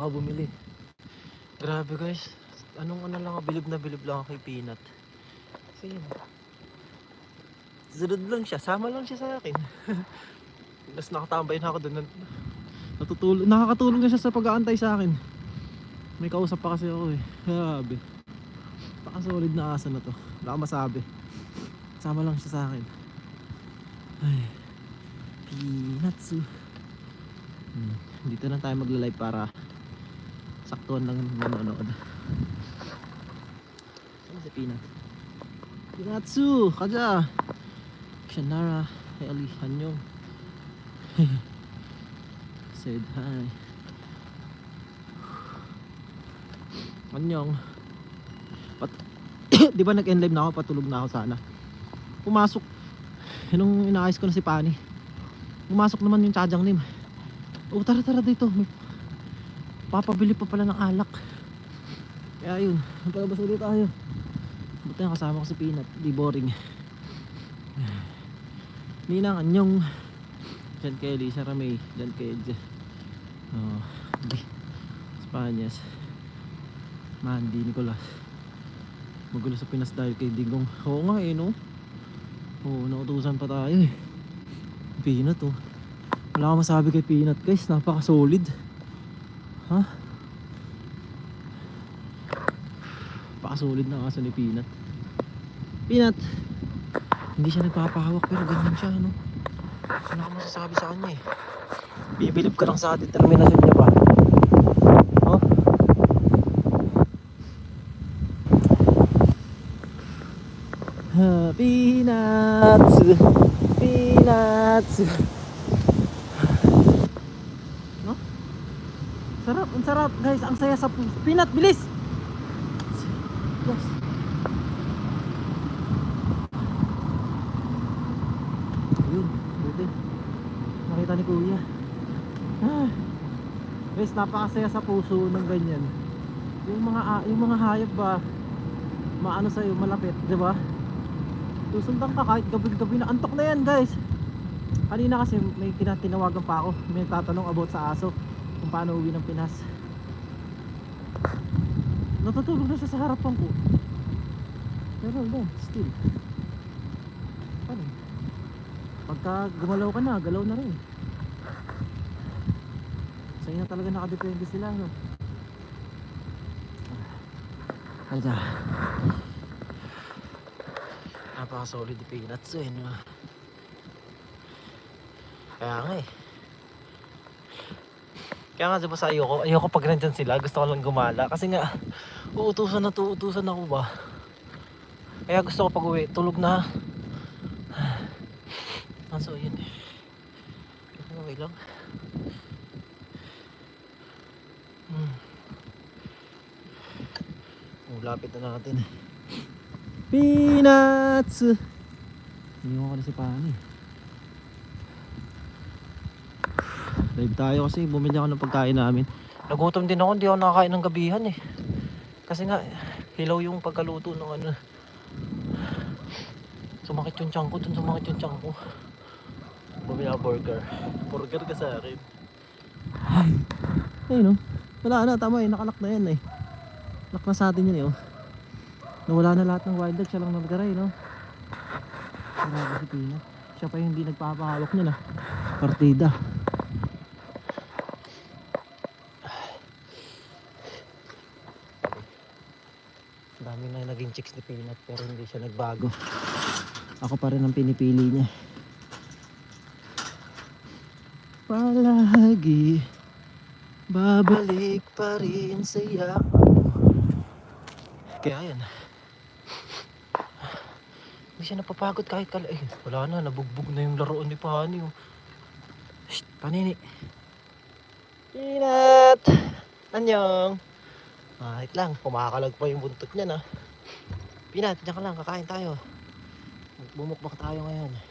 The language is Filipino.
Ako bumili. Grabe guys. Anong ano lang, bilib na bilib lang ako kay Peanut. Kasi yun. Sunod lang siya. Sama lang siya sa akin. Tapos nakatambay na ako doon. Natutulong, nakakatulong na siya sa pag-aantay sa akin. May kausap pa kasi ako eh. Grabe. Pakasolid na asa na to. Wala akong masabi. Sama lang siya sa akin. Ay. Peanuts. Hmm. Dito lang tayo magla-live para saktuhan lang ng manonood. Ano si Peanut? Pinatsu! Kaja! Shanara, Eli, Hanyong. Said hi. Hanyong. Pat Di ba nag-end live na ako? Patulog na ako sana. Pumasok. Nung inaayos ko na si Pani. Pumasok naman yung Chajang Nim. Oh, tara tara dito. May papabili pa pala ng alak. Kaya yun, magkalabas ulit tayo. Buti na kasama ko si Peanut, di boring. Ninang anyong. Diyan kay Elisa Ramey, diyan kay Edge. Oh. Spanyas. Mandy Nicolas. Magulo sa Pinas dahil kay Digong. Oo nga eh no. Oo, nautusan pa tayo eh. Peanut oh. Wala akong masabi kay Peanut guys, napaka solid. Ha? Napaka-solid na kaso ni Peanut. Peanut! Hindi siya nagpapahawak pero ganyan siya, ano? Wala akong masasabi sa kanya eh. Bibilib ka lang sa determinasyon niya. Oh? Ha, peanuts! Peanuts! No? Sarap, ang sarap guys, ang saya sa pu- peanut, bilis! Yes. Yun, buti. Nakita ni kuya. Ah. Guys, napakasaya sa puso ng ganyan. Yung mga a- yung mga hayop ba maano sa malapit, 'di ba? Susundan ka kahit gabi-gabi na antok na yan, guys. Kanina kasi may kinatinawagan pa ako. May tatanong about sa aso kung paano uwi ng Pinas. Natutulog na siya sa harapan ko. Pero wala, still. Paano? Pagka gumalaw ka na, galaw na rin. Sa inyo talaga nakadepende sila, no? Halika. Napaka-solid yung peanuts eh, no? Kaya nga eh. Kaya nga diba sa ayoko, ayoko pag nandyan sila, gusto ko lang gumala. Kasi nga, uutusan na to, ako ba? Kaya gusto ko pag uwi, tulog na. Kaso yun eh. Okay lang. Hmm. Oh, lapit na natin. Peanuts! Iniwan ko na si Pani. Live tayo kasi bumili ako ng pagkain namin. Nagutom din ako, hindi ako nakakain ng gabihan eh. Kasi nga, hilaw yung pagkaluto ng ano. Sumakit yung tiyan dun sumakit yung tiyan. Bumili ako burger. Burger ka sa akin. Ay, ayun oh. Wala na, tama eh, nakalak na yan eh. Lock na sa atin yun eh oh. Nawala na lahat ng wildlife, siya lang nagdara eh no. Grabe si Pina. Siya pa yung hindi nagpapahawak niya na. Partida. Ang naging chicks ni Peanut pero hindi siya nagbago. Ako pa rin ang pinipili niya. Palagi babalik pa rin saya Kaya yan. Hindi siya napapagod kahit kala. Eh, wala na, nabugbog na yung laruan ni Pani. Oh. Shh, panini. Peanut! Anyong! Ah, wait lang, kumakalag pa yung buntot niya na. Peanut, diyan ka lang, kakain tayo. Bumukbak tayo ngayon.